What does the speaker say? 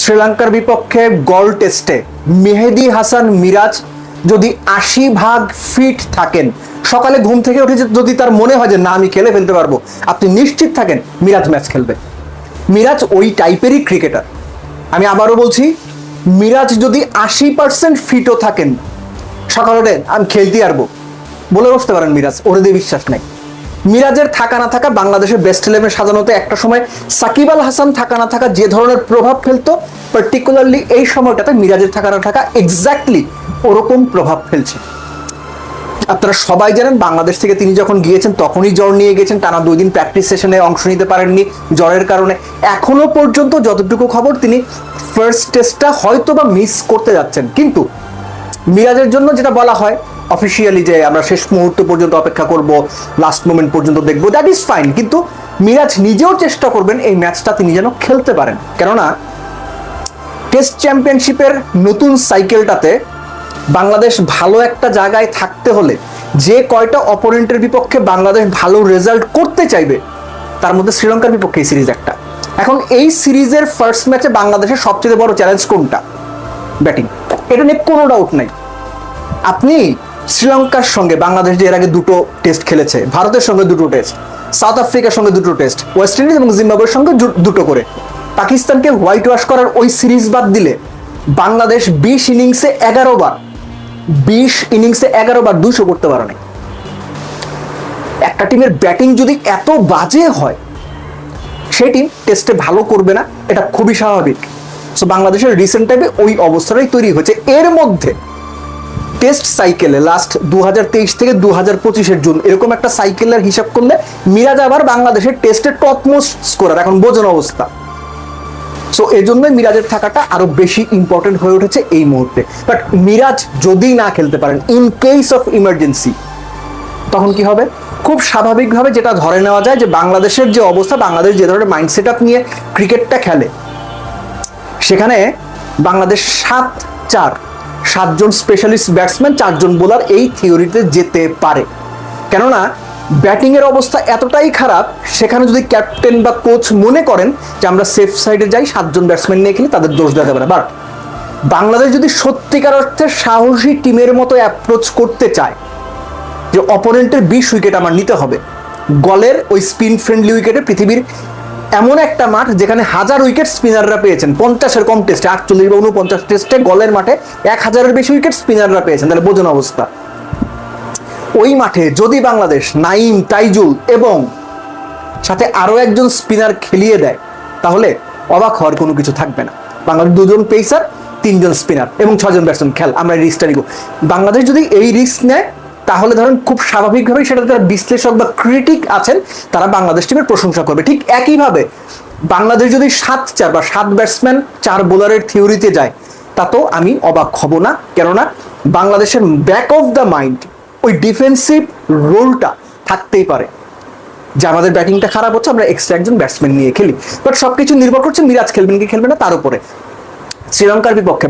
শ্রীলঙ্কার বিপক্ষে গল টেস্টে মেহেদি হাসান মিরাজ যদি আশি ভাগ ফিট থাকেন, সকালে ঘুম থেকে উঠে যদি তার মনে হয় যে না, আমি খেলে ফেলতে পারব, আপনি নিশ্চিত থাকেন মিরাজ ম্যাচ খেলবে। মিরাজ ওই টাইপেরই ক্রিকেটার আমি আবারও বলছি, মিরাজ যদি আশি পার্সেন্ট ফিটও থাকেন, সকালে আমি খেলতে পারব। বলে বসতে পারেন মিরাজ, ওরে দিয়ে বিশ্বাস নাই। মিরাজের থাকা না থাকা বাংলাদেশের বেস্ট ইলেভেন সাজানোতে একটা সময় সাকিব আল হাসান থাকা না থাকা যে ধরনের প্রভাব ফেলতো পার্টিকুলারলি এই সময়টাতে মিরাজের থাকা না থাকা এক্স্যাক্টলি ওরকম প্রভাব ফেলছে। আপনারা সবাই জানেন, বাংলাদেশ থেকে তিনি যখন গিয়েছেন, তখনই জ্বর নিয়ে গেছেন, টানা দুই দিন প্র্যাকটিস সেশনে অংশ নিতে পারেননি জ্বরের কারণে। এখনও পর্যন্ত যতটুকু খবর, তিনি ফার্স্ট টেস্টটা হয়তো বা মিস করতে যাচ্ছেন। কিন্তু মিরাজের জন্য যেটা বলা হয় অফিসিয়ালি যে আমরা শেষ মুহূর্ত পর্যন্ত অপেক্ষা করব লাস্ট মোমেন্ট পর্যন্ত দেখব দ্যাট ইজ ফাইন কিন্তু মিরাজ নিজেও চেষ্টা করবেন এই ম্যাচটা তিনি যেন খেলতে পারেন। কেননা টেস্ট চ্যাম্পিয়নশিপের নতুন সাইকেলটাতে বাংলাদেশ ভালো একটা জায়গায় থাকতে হলে যে কয়টা অপোনেন্টের বিপক্ষে বাংলাদেশ ভালো রেজাল্ট করতে চাইবে, তার মধ্যে শ্রীলঙ্কার বিপক্ষে এই সিরিজ একটা। এখন এই সিরিজের ফার্স্ট ম্যাচে বাংলাদেশের সবচেয়ে বড় চ্যালেঞ্জ কোনটা? ব্যাটিং এটা নিয়ে কোনো ডাউট নাই। আপনি শ্রীলঙ্কার সঙ্গে বাংলাদেশ যে এর আগে দুটো টেস্ট খেলেছে, ভারতের সঙ্গে দুটো টেস্ট সাউথ আফ্রিকার সঙ্গে দুটো টেস্ট ওয়েস্ট ইন্ডিজ এবং জিম্বাবুয়ের সঙ্গে দুটো করে। পাকিস্তানকে হোয়াইট ওয়াশ করার ওই সিরিজ বাদ দিলে বাংলাদেশ বিশ ইনিংসে এগারো বার, বিশ ইনিংসে এগারো বার দুশো করতে পারে নাই। একটা টিমের ব্যাটিং যদি এত বাজে হয়, সেই টিম টেস্টে ভালো করবে না, এটা খুবই স্বাভাবিক। সো বাংলাদেশের রিসেন্ট টাইমে ওই অবস্থাটাই তৈরি হয়েছে। এর মধ্যে টেস্ট সাইকেলে লাস্ট দুহাজার তেইশ থেকে দু হাজার পঁচিশের জুন, এরকম একটা সাইকেলের হিসাব করলে মিরাজ আবার বাংলাদেশের টেস্টে টপমোস্ট স্কোরার এখন বোঝানো অবস্থা। সো এই জন্যই মিরাজের থাকাটা আরও বেশি ইম্পর্টেন্ট হয়ে উঠেছে এই মুহূর্তে। বাট মিরাজ যদি না খেলতে পারেন ইন কেস অফ ইমার্জেন্সি তখন কি হবে? খুব স্বাভাবিকভাবে যেটা ধরে নেওয়া যায় যে বাংলাদেশের যে অবস্থা, বাংলাদেশ যে ধরনের মাইন্ড সেট আপ নিয়ে ক্রিকেটটা খেলে, সেখানে বাংলাদেশ সাত চার সাতজন স্পেশালিস্ট ব্যাটসম্যান চারজন বোলার এই থিওরিতে যেতে পারে। কেননা ব্যাটিং এর অবস্থা এতটাই খারাপ, সেখানে যদি ক্যাপ্টেন বা কোচ মনে করেন যে আমরা সেফ সাইডে যাই, সাতজন ব্যাটসম্যান নিয়ে খেলি, তাদের দোষ দেওয়া যাবে না। বাট বাংলাদেশ যদি সত্যিকার অর্থে সাহসী টিমের মতো অ্যাপ্রোচ করতে চায়, যে অপোনেন্টের বিশ উইকেট আমার নিতে হবে, গলের ওই স্পিন ফ্রেন্ডলি উইকেটে পৃথিবীর এমন একটা মাঠ যেখানে হাজার উইকেট স্পিনাররা পেয়েছেন। পঞ্চাশের কম টেস্টে আটচল্লিশ বা উনপঞ্চাশ টেস্টে গলের মাঠে এক হাজারের বেশি উইকেট স্পিনাররা পেয়েছেন। তাহলে বোঝানো অবস্থা। ওই মাঠে যদি বাংলাদেশ নাইম তাইজুল এবং সাথে আরও একজন স্পিনার খেলিয়ে দেয়, তাহলে অবাক হওয়ার কোনো কিছু থাকবে না। বাংলাদেশ দুজন পেসার তিনজন স্পিনার এবং ছজন ব্যাটসম্যান খেল। আমরা রিস্কটা নিব। বাংলাদেশ যদি এই রিস্ক নেয় তাহলে ধরেন খুব স্বাভাবিকভাবেই সেটা যারা বিশ্লেষক বা ক্রিটিক আছেন, তারা বাংলাদেশ টিমের প্রশংসা করবে। ঠিক একইভাবে বাংলাদেশ যদি সাত চার বা সাত ব্যাটসম্যান চার বোলারের থিওরিতে যায়, তা তো আমি অবাক হব না। কেননা বাংলাদেশের ব্যাক অফ দ্য মাইন্ড ওই ডিফেন্সিভ রোলটা থাকতেই পারে। যে আমাদের ব্যাটিংটা খারাপ হচ্ছে, আমরা এক্সট্রা একজন ব্যাটসম্যান নিয়ে খেলি। বাট সবকিছু নির্ভর করছে মিরাজ খেলবেন কি খেলবে না, তার উপরে। শ্রীলঙ্কার বিপক্ষে